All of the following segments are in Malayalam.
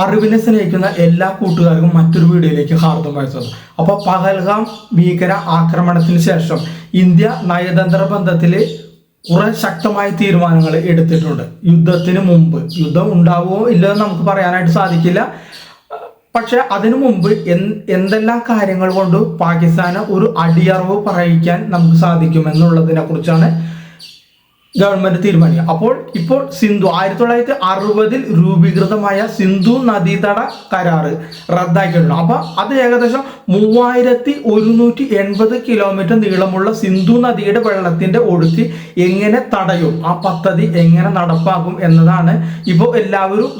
അറിവിനെ സ്നേഹിക്കുന്ന എല്ലാ കൂട്ടുകാർക്കും മറ്റൊരു വീഡിയോയിലേക്ക് ഹാർദം സ്വാഗതം അപ്പോൾ പഹൽഗാം ഭീകര ആക്രമണത്തിന് ശേഷം ഇന്ത്യ നയതന്ത്ര ബന്ധത്തിൽ കുറെ ശക്തമായ തീരുമാനങ്ങൾ എടുത്തിട്ടുണ്ട്. യുദ്ധത്തിന് മുമ്പ്. യുദ്ധം ഉണ്ടാവുമോ ഇല്ലയോ എന്ന് നമുക്ക് പറയാനായിട്ട് സാധിക്കില്ല. പക്ഷെ അതിനു മുമ്പ് എന്തെല്ലാം കാര്യങ്ങൾ കൊണ്ട് പാകിസ്ഥാന് ഒരു അടിയറവ് പറയിക്കാൻ നമുക്ക് സാധിക്കുമെന്നുള്ളതിനെ കുറിച്ചാണ് ഗവൺമെന്റ് തീരുമാനിക്കുക. അപ്പോൾ ഇപ്പോൾ സിന്ധു ആയിരത്തി തൊള്ളായിരത്തി അറുപതിൽ രൂപീകൃതമായ സിന്ധു നദീതട കരാറ് റദ്ദാക്കിയിട്ടുണ്ട്. അപ്പൊ അത് ഏകദേശം മൂവായിരത്തി ഒരുന്നൂറ്റി എൺപത് കിലോമീറ്റർ നീളമുള്ള സിന്ധു നദിയുടെ വെള്ളത്തിന്റെ ഒഴുക്ക് എങ്ങനെ തടയും? ആ പദ്ധതി എങ്ങനെ നടപ്പാക്കും എന്നതാണ് ഇപ്പോൾ എല്ലാവരും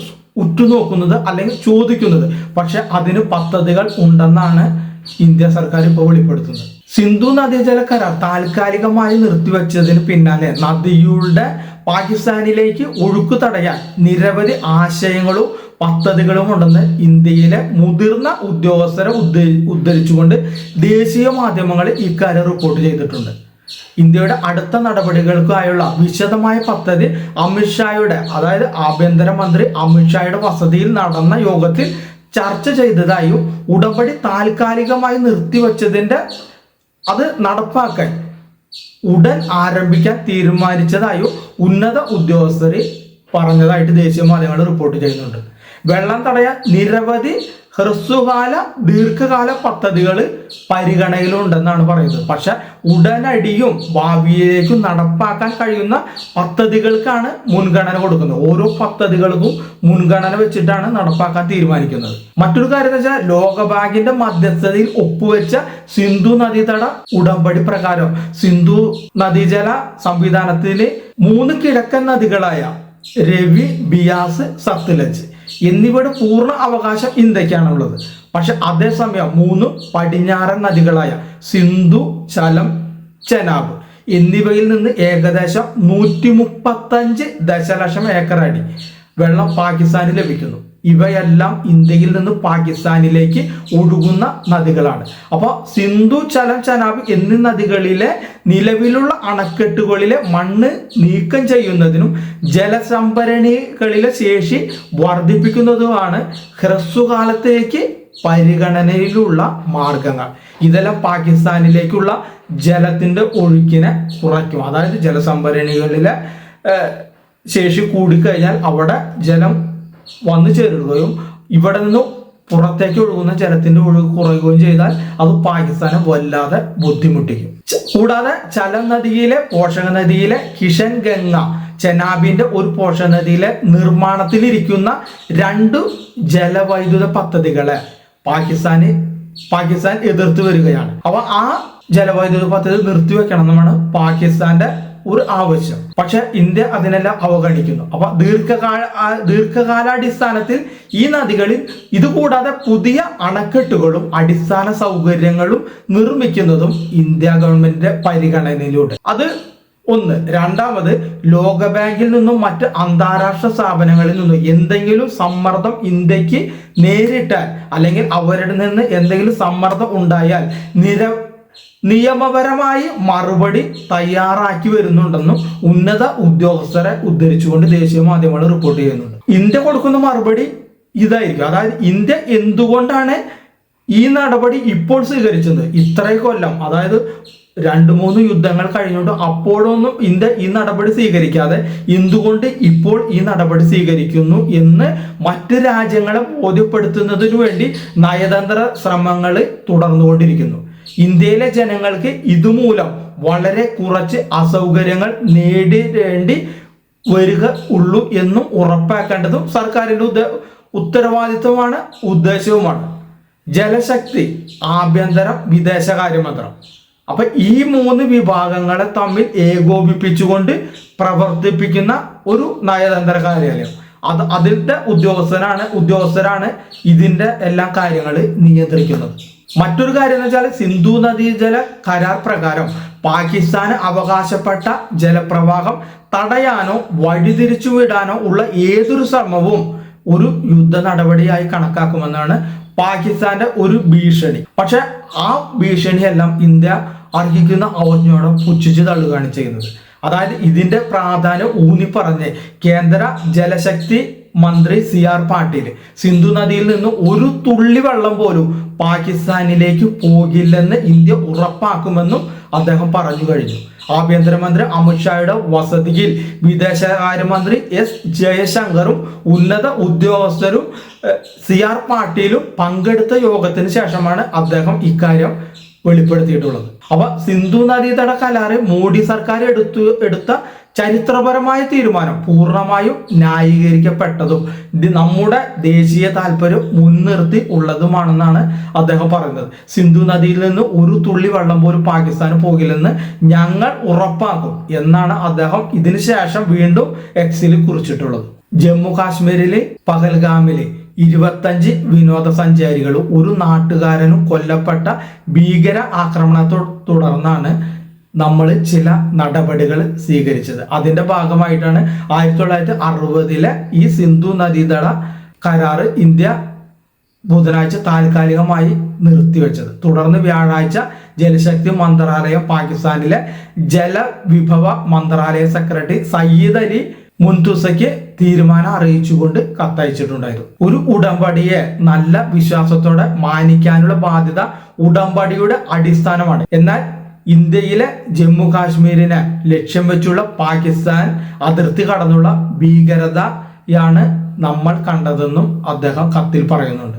ഉറ്റുനോക്കുന്നത് അല്ലെങ്കിൽ ചോദിക്കുന്നത്. പക്ഷെ അതിന് പദ്ധതികൾ ഉണ്ടെന്നാണ് ഇന്ത്യ സർക്കാർ ഇപ്പോൾ വെളിപ്പെടുത്തുന്നത്. സിന്ധു നദീജല കരാർ താൽക്കാലികമായി നിർത്തിവെച്ചതിന് പിന്നാലെ നദിയുടെ പാകിസ്ഥാനിലേക്ക് ഒഴുക്ക് തടയാൻ നിരവധി ആശയങ്ങളും പദ്ധതികളും ഉണ്ടെന്ന് ഇന്ത്യയിലെ മുതിർന്ന ഉദ്യോഗസ്ഥരെ ഉദ്ധ- ഉദ്ധരിച്ചുകൊണ്ട് ദേശീയ മാധ്യമങ്ങൾ ഇക്കാര്യം റിപ്പോർട്ട് ചെയ്തിട്ടുണ്ട്. ഇന്ത്യയുടെ അടുത്ത നടപടികൾക്കായുള്ള വിശദമായ പദ്ധതി അമിത്ഷായുടെ അതായത് ആഭ്യന്തരമന്ത്രി അമിത്ഷായുടെ വസതിയിൽ നടന്ന യോഗത്തിൽ ചർച്ച ചെയ്തതായും ഉടമ്പടി താൽക്കാലികമായി നിർത്തിവെച്ചതിന്റെ അത് നടപ്പാക്കാൻ ഉടൻ ആരംഭിക്കാൻ തീരുമാനിച്ചതായോ ഉന്നത ഉദ്യോഗസ്ഥർ പറഞ്ഞതായിട്ട് ദേശീയ മാധ്യമങ്ങൾ റിപ്പോർട്ട് ചെയ്യുന്നുണ്ട്. വെള്ളം തടയാൻ നിരവധി ഹ്രസ്വകാല ദീർഘകാല പദ്ധതികൾ പരിഗണനയിലുണ്ടെന്നാണ് പറയുന്നത്. പക്ഷെ ഉടനടിയും ഭാവിയിലേക്കും നടപ്പാക്കാൻ കഴിയുന്ന പദ്ധതികൾക്കാണ് മുൻഗണന കൊടുക്കുന്നത്. ഓരോ പദ്ധതികൾക്കും മുൻഗണന വെച്ചിട്ടാണ് നടപ്പാക്കാൻ തീരുമാനിക്കുന്നത്. മറ്റൊരു കാര്യം എന്ന് വെച്ചാൽ ലോകബാങ്കിന്റെ മധ്യസ്ഥതയിൽ ഒപ്പുവെച്ച സിന്ധു നദീതട ഉടമ്പടി പ്രകാരം സിന്ധു നദീജല സംവിധാനത്തിലെ മൂന്ന് കിഴക്കൻ നദികളായ രവി ബിയാസ് സത്ലജ് എന്നിവയുടെ പൂർണ അവകാശം ഇന്ത്യക്കാണുള്ളത്. പക്ഷെ അതേസമയം മൂന്ന് പടിഞ്ഞാറൻ നദികളായ സിന്ധു ചലം ചെനാബ് എന്നിവയിൽ നിന്ന് ഏകദേശം നൂറ്റി മുപ്പത്തഞ്ച് ദശലക്ഷം ഏക്കർ അടി വെള്ളം പാകിസ്ഥാന് ലഭിക്കുന്നു. ഇവയെല്ലാം ഇന്ത്യയിൽ നിന്ന് പാകിസ്ഥാനിലേക്ക് ഒഴുകുന്ന നദികളാണ്. അപ്പോൾ സിന്ധു ചലം ചനാബ് എന്നീ നദികളിലെ നിലവിലുള്ള അണക്കെട്ടുകളിലെ മണ്ണ് നീക്കം ചെയ്യുന്നതിനും ജലസംഭരണികളിലെ ശേഷി വർദ്ധിപ്പിക്കുന്നതുമാണ് ഹ്രസ്വകാലത്തേക്ക് പരിഗണനയിലുള്ള മാർഗങ്ങൾ. ഇതെല്ലാം പാകിസ്ഥാനിലേക്കുള്ള ജലത്തിന്റെ ഒഴുക്കിനെ കുറയ്ക്കും. അതായത് ജലസംഭരണികളിലെ ശേഷി കൂടിക്കഴിഞ്ഞാൽ അവിടെ ജലം വന്നു ചേരുകയും ഇവിടെ നിന്ന് പുറത്തേക്ക് ഒഴുകുന്ന ജലത്തിന്റെ ഒഴുക്ക് കുറയുകയും ചെയ്താൽ അത് പാകിസ്ഥാനെ വല്ലാതെ ബുദ്ധിമുട്ടിക്കും. കൂടാതെ ചലം നദിയിലെ പോഷക നദിയിലെ കിഷൻ ഗംഗ ചെനാബിന്റെ ഒരു പോഷക നദിയിലെ നിർമ്മാണത്തിലിരിക്കുന്ന രണ്ട് ജലവൈദ്യുത പദ്ധതികളെ പാകിസ്ഥാന് പാകിസ്ഥാൻ എതിർത്ത് വരികയാണ്. അപ്പൊ ആ ജലവൈദ്യുത പദ്ധതി നിർത്തിവെക്കണം എന്നാണ് പാകിസ്ഥാന്റെ ഒരു ആവശ്യം. പക്ഷെ ഇന്ത്യ അതിനെല്ലാം അവഗണിക്കുന്നു. അപ്പൊ ദീർഘകാല ദീർഘകാലാടിസ്ഥാനത്തിൽ ഈ നദികളിൽ ഇതുകൂടാതെ പുതിയ അണക്കെട്ടുകളും അടിസ്ഥാന സൗകര്യങ്ങളും നിർമ്മിക്കുന്നതും ഇന്ത്യ ഗവൺമെന്റിന്റെ പരിഗണനയിലൂടെ. അത് ഒന്ന്. രണ്ടാമത് ലോകബാങ്കിൽ നിന്നും മറ്റ് അന്താരാഷ്ട്ര സ്ഥാപനങ്ങളിൽ നിന്നും എന്തെങ്കിലും സമ്മർദ്ദം ഇന്ത്യയ്ക്ക് നേരിട്ടാൽ അല്ലെങ്കിൽ അവരുടെ നിന്ന് എന്തെങ്കിലും സമ്മർദ്ദം ഉണ്ടായാൽ നിര നിയമപരമായി മറുപടി തയ്യാറാക്കി വരുന്നുണ്ടെന്നും ഉന്നത ഉദ്യോഗസ്ഥരെ ഉദ്ധരിച്ചുകൊണ്ട് ദേശീയ മാധ്യമങ്ങൾ റിപ്പോർട്ട് ചെയ്യുന്നുണ്ട്. ഇന്ത്യ കൊടുക്കുന്ന മറുപടി ഇതായിരിക്കും. അതായത് ഇന്ത്യ എന്തുകൊണ്ടാണ് ഈ നടപടി ഇപ്പോൾ സ്വീകരിച്ചത്? ഇത്രയും കൊല്ലം അതായത് രണ്ട് മൂന്ന് യുദ്ധങ്ങൾ കഴിഞ്ഞുകൊണ്ട് അപ്പോഴൊന്നും ഇന്ത്യ ഈ നടപടി സ്വീകരിക്കാതെ എന്തുകൊണ്ട് ഇപ്പോൾ ഈ നടപടി സ്വീകരിക്കുന്നു എന്ന് മറ്റ് രാജ്യങ്ങളെ ബോധ്യപ്പെടുത്തുന്നതിനു വേണ്ടി നയതന്ത്ര ശ്രമങ്ങൾ തുടർന്നുകൊണ്ടിരിക്കുന്നു. ഇന്ത്യയിലെ ജനങ്ങൾക്ക് ഇതുമൂലം വളരെ കുറച്ച് അസൗകര്യങ്ങൾ നേരിടേണ്ടി വരിക ഉള്ളൂ എന്നും ഉറപ്പാക്കേണ്ടതും സർക്കാരിന്റെ ഉദ്ദേ ഉത്തരവാദിത്വമാണ് ഉദ്ദേശവുമാണ്. ജലശക്തി ആഭ്യന്തരം വിദേശകാര്യമന്ത്രം അപ്പൊ ഈ മൂന്ന് വിഭാഗങ്ങളെ തമ്മിൽ ഏകോപിപ്പിച്ചുകൊണ്ട് പ്രവർത്തിപ്പിക്കുന്ന ഒരു നയതന്ത്ര കാര്യാലയം. അത് അതിന്റെ ഉദ്യോഗസ്ഥനാണ് ഉദ്യോഗസ്ഥരാണ് ഇതിന്റെ എല്ലാ കാര്യങ്ങൾ നിയന്ത്രിക്കുന്നത്. മറ്റൊരു കാര്യം എന്ന് വെച്ചാൽ സിന്ധു നദീജല കരാർ പ്രകാരം പാകിസ്ഥാന് അവകാശപ്പെട്ട ജലപ്രവാഹം തടയാനോ വഴിതിരിച്ചു വിടാനോ ഉള്ള ഏതൊരു ശ്രമവും ഒരു യുദ്ധ നടപടിയായി കണക്കാക്കുമെന്നാണ് പാകിസ്ഥാന്റെ ഒരു ഭീഷണി. പക്ഷെ ആ ഭീഷണിയെല്ലാം ഇന്ത്യ അർഹിക്കുന്ന അവജ്ഞയോടെ പുച്ഛിച്ച് തള്ളുകയാണ് ചെയ്യുന്നത്. അതായത് ഇതിന്റെ പ്രാധാന്യം ഊന്നിപ്പറഞ്ഞ് കേന്ദ്ര ജലശക്തി മന്ത്രി സി ആർ പാട്ടീൽ സിന്ധു നദിയിൽ നിന്ന് ഒരു തുള്ളി വെള്ളം പോലും പാകിസ്ഥാനിലേക്ക് പോകില്ലെന്ന് ഇന്ത്യ ഉറപ്പാക്കുമെന്നും അദ്ദേഹം പറഞ്ഞു കഴിഞ്ഞു. ആഭ്യന്തരമന്ത്രി അമിത്ഷായുടെ വസതിയിൽ വിദേശകാര്യമന്ത്രി എസ് ജയശങ്കറും ഉന്നത ഉദ്യോഗസ്ഥരും സി ആർ പാട്ടീലും പങ്കെടുത്ത യോഗത്തിന് ശേഷമാണ് അദ്ദേഹം ഇക്കാര്യം വെളിപ്പെടുത്തിയിട്ടുള്ളത്. അപ്പൊ സിന്ധു നദീതട കരാറ് മോഡി സർക്കാർ എടുത്തു എടുത്ത ചരിത്രപരമായ തീരുമാനം പൂർണമായും ന്യായീകരിക്കപ്പെട്ടതും നമ്മുടെ ദേശീയ താല്പര്യം മുൻനിർത്തി ഉള്ളതുമാണെന്നാണ് അദ്ദേഹം പറയുന്നത്. സിന്ധു നദിയിൽ നിന്ന് ഒരു തുള്ളി വെള്ളം പോലും പാകിസ്ഥാന് പോകില്ലെന്ന് ഞങ്ങൾ ഉറപ്പാക്കും എന്നാണ് അദ്ദേഹം ഇതിനു ശേഷം വീണ്ടും എക്സിൽ കുറിച്ചിട്ടുള്ളത്. ജമ്മു കാശ്മീരിലെ പഹൽഗാമിലെ ഇരുപത്തഞ്ച് വിനോദസഞ്ചാരികളും ഒരു നാട്ടുകാരനും കൊല്ലപ്പെട്ട ഭീകര ആക്രമണത്തെ തുടർന്നാണ് നമ്മൾ ചില നടപടികൾ സ്വീകരിച്ചത്. അതിന്റെ ഭാഗമായിട്ടാണ് ആയിരത്തി തൊള്ളായിരത്തി അറുപതിലെ ഈ സിന്ധു നദീതട കരാറ് ഇന്ത്യ ബുധനാഴ്ച താൽക്കാലികമായി നിർത്തിവെച്ചത്. തുടർന്ന് വ്യാഴാഴ്ച ജലശക്തി മന്ത്രാലയം പാകിസ്ഥാനിലെ ജലവിഭവ മന്ത്രാലയ സെക്രട്ടറി സയ്യിദ് അലി മുൻതുസയ്ക്ക് തീരുമാനം അറിയിച്ചുകൊണ്ട് കത്തയച്ചിട്ടുണ്ടായിരുന്നു. ഒരു ഉടമ്പടിയെ നല്ല വിശ്വാസത്തോടെ മാനിക്കാനുള്ള ബാധ്യത ഉടമ്പടിയുടെ അടിസ്ഥാനമാണ്. എന്നാൽ ഇന്ത്യയിലെ ജമ്മു കാശ്മീരിനെ ലക്ഷ്യം വെച്ചുള്ള പാകിസ്ഥാൻ അതിർത്തി കടന്നുള്ള ഭീകരതയാണ് നമ്മൾ കണ്ടതെന്നും അദ്ദേഹം കത്തിൽ പറയുന്നുണ്ട്.